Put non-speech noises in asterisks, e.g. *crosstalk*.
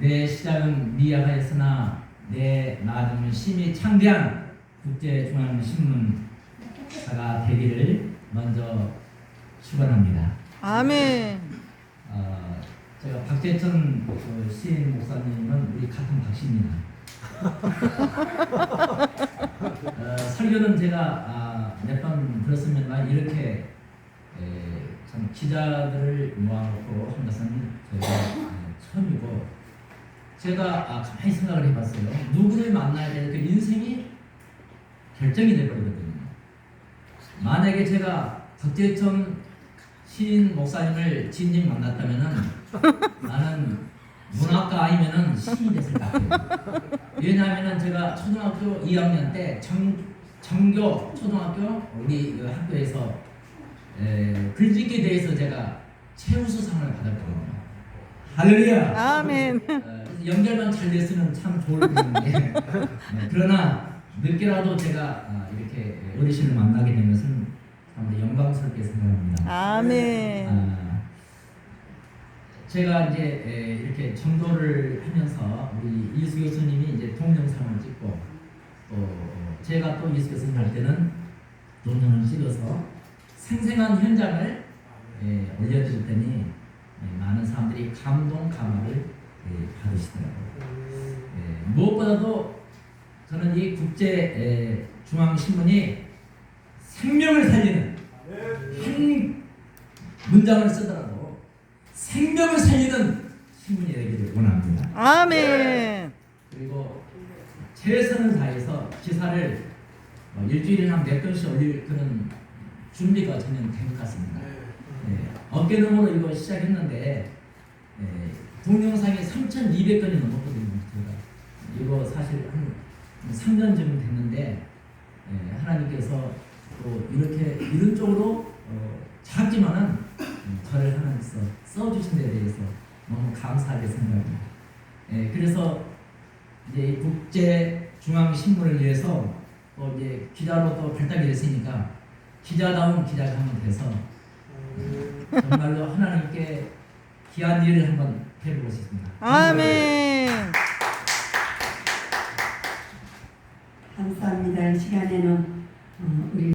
내 시작은 미약하였으나 내 나중은 심히 창대한 국제중앙신문사가 되기를 먼저 축원합니다. 아멘. 어, 제가 박재천 그 시인 목사님은 우리 같은 박씨입니다. *laughs* 어, 설교는 제가 아, 몇번 들었으면 이렇게 에, 참 기자들을 모아놓고 한 것은 저희가 어, 처음이고 제가 아, 가만히 생각을 해봤어요. 누구를 만나야 될그 인생이 결정이 돼버리거든요. 만약에 제가 박재천 시인 목사님을 진즉 만났다면은 나는 문학가 아니면은 시인이 됐을 것 같아요. 왜냐하면은 제가 초등학교 2학년 때 정, 정교 초등학교 우리 그 학교에서 에, 글짓기에 대해서 제가 최우수상을 받았거든요. 할렐루야. 아멘. 어, 그래서 연결만 잘 됐으면 참 좋을 텐데 네, *laughs* 그러나 늦게라도 제가 아, 이렇게 어르신을 만나게 된 것은 참 영광스럽게 생각합니다. 아멘. 아, 제가 이제 에, 이렇게 전도를 하면서 우리 이수 교수님이 이제 동영상을 찍고 또 어, 제가 또 이수 교수님 할 때는 동영상을 찍어서 생생한 현장을 에, 올려드릴 에, 많은 사람들이 감동 감화를 에, 받으시더라고요. 에, 무엇보다도 저는 이 국제 에, 중앙 신문이 생명을 살리는 한 문장을 쓰더라도 생명을 살리는 신문이 되기를 원합니다. 아멘. 그리고 최선을 다해서 기사를 어, 일주일에 한몇 건씩 올릴 그런 준비가 전혀 된것 같습니다. 예, 어깨너머로 이거 시작했는데 예, 동영상이 3,200건이 넘었거든요. 이거 사실 한 3년 정도 됐는데 예, 하나님께서 또 이렇게 이런 쪽으로 어, 작지만은 음, 저를 하나님께서 써주신 데 대해서 너무 감사하게 생각합니다. 예, 그래서 이제 이 국제 중앙 신문을 위해서 또 이제 기자로 또 발탁이 됐으니까 기자다운 기자가 한번 돼서 정말로 하나님께 귀한 일을 한번 회복을 하셨습니다. 아멘. 감사합니다. 시간에는 어, 우리